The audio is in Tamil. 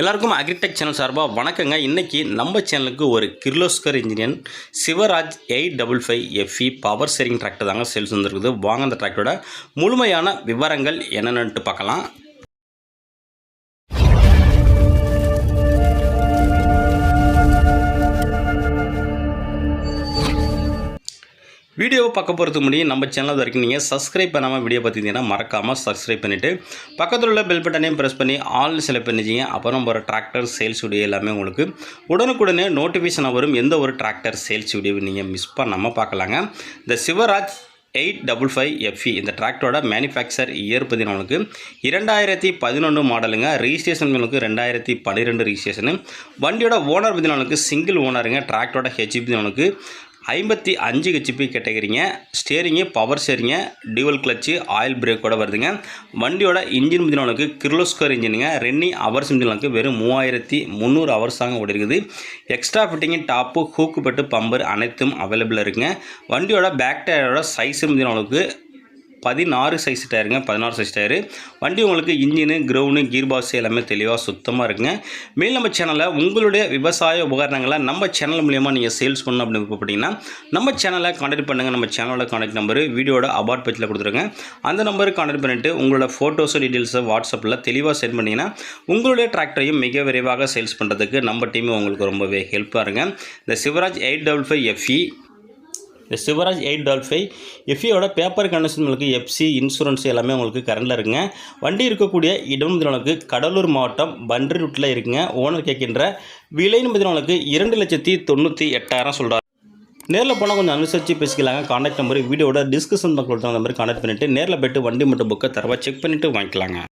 எல்லாருக்கும் அக்ரிடெக் சேனல் சார்பாக வணக்கங்க. இன்றைக்கி நம்ம சேனலுக்கு ஒரு Kirloskar இன்ஜினியன் Swaraj eight double five FE power sharing tractor தாங்க சேல்ஸ் வந்துருக்குது. வாங்க அந்த டிராக்டரோட முழுமையான விவரங்கள் என்னென்னட்டு பார்க்கலாம். வீடியோவை பார்க்க போகிறதுக்கு முன்னாடி நம்ம சேனல் வரைக்கும் நீங்கள் சப்ஸ்கிரைப் பண்ணாமல் வீடியோ பார்த்தீங்கன்னா மறக்காமல் சப்ஸ்கிரைப் பண்ணிவிட்டு பக்கத்தில் உள்ள பெல் பட்டனையும் ப்ரெஸ் பண்ணி ஆல் செலக்ட் பண்ணிச்சிங்க அப்புறம் ஒரு டிராக்டர் சேல்ஸ் வீடியோ எல்லாமே உங்களுக்கு உடனுக்குடனே நோட்டிஃபிகேஷன் வரும். எந்த ஒரு டிராக்டர் சேல்ஸ் வீடியோவை நீங்கள் மிஸ் பண்ணாமல் பார்க்கலாங்க. இந்த Swaraj eight double five FE இந்த டிராக்டரோட மேனுஃபேக்சர் இயர் பதினொன்றுக்கு இரண்டாயிரத்தி பதினொன்று மாடலுங்க ரிஜிஸ்ட்ரேஷன் உங்களுக்கு ரெண்டாயிரத்தி பன்னிரெண்டு ரிஜிஸ்ட்ரேஷனு வண்டியோட ஓனர் பதினொன்றுக்கு சிங்கிள் ஓனருங்க டிராக்டரோட ஹெச்பி பதினொன்றுக்கு ஐம்பத்தி அஞ்சு ஹெச்பி கேட்டகிரிங்க. ஸ்டேரிங்கு பவர் ஸ்டேரிங்க டியூவல் கிளச்சு ஆயில் பிரேக்கோட வருதுங்க. வண்டியோட இன்ஜின் பார்த்தீங்கன்னா கிர்லோஸ்கர் இன்ஜினுங்க ரென்னி ஹவர்ஸ் உங்களுக்கு வெறும் மூவாயிரத்தி முந்நூறு அவர்ஸ் தாங்க ஓடி இருக்குது எக்ஸ்ட்ரா ஃபிட்டிங்கு டாப்பு ஹூக்கு பட்டு பம்பர் அனைத்தும் அவைலபிளாக இருக்குங்க. வண்டியோட பேக் டயரோட சைஸ் பார்த்தீங்கன்னா பதினாறு சைஸ் டயருங்க பதினாறு சைஸ் டயரு வண்டி உங்களுக்கு இன்ஜினு கிரவுண்டு கீர் பாக்ஸ் எல்லாமே தெளிவாக சுத்தமாக இருக்குங்க. மேல் நம்ம சேனலில் உங்களுடைய விவசாய உபகரணங்களை நம்ம சேனல் மூலியமாக நீங்கள் சேல்ஸ் பண்ணணும் அப்படின்னு விருப்பப்பட்டீங்கன்னா நம்ம சேனலை காண்டாக்ட் பண்ணுங்கள் நம்ம சேனலோட காண்டாக்ட் நம்பர் வீடியோட அபார்ட் பேஜில் கொடுத்துருங்க. அந்த நம்பருக்கு காண்டாக்ட் பண்ணிவிட்டு உங்களோட ஃபோட்டோஸோ டீட்டெயில்ஸை வாட்ஸ்அப்பில் தெளிவாக சென்ட் பண்ணிங்கன்னா உங்களுடைய டிராக்டரையும் மிக விரைவாக சேல்ஸ் பண்ணுறதுக்கு நம்ம டீம் உங்களுக்கு ரொம்பவே ஹெல்ப்பாக இருங்க இந்த Swaraj eight double five FE இந்த சிவராஜ் எயிட் டால் ஃபைவ் எஃப்இயோட பேப்பர் கண்டிஷன் உங்களுக்கு எஃப்சி இன்சூரன்ஸ் எல்லாமே உங்களுக்கு கரண்டில் இருக்குங்க. வண்டி இருக்கக்கூடிய இடம் உங்களுக்கு கடலூர் மாவட்டம் பன்றி ரூட்டில் இருக்குங்க. ஓனர் கேட்கின்ற விலைன்னு பார்த்தீங்கன்னா இரண்டு லட்சத்தி தொண்ணூற்றி எட்டாயிரம் சொல்கிறார் நேரில் போனால் கொஞ்சம் அனுசரித்து பேசிக்கலாங்க. கான்டாக்ட் நம்பர் வீடியோட டிஸ்கஷன் மக்கள் அந்த மாதிரி கான்டாக்ட் பண்ணிவிட்டு நேரில் போய்ட்டு வண்டி மட்டும் புக்கை தரவா செக் பண்ணிவிட்டு வாங்கிக்கலாங்க.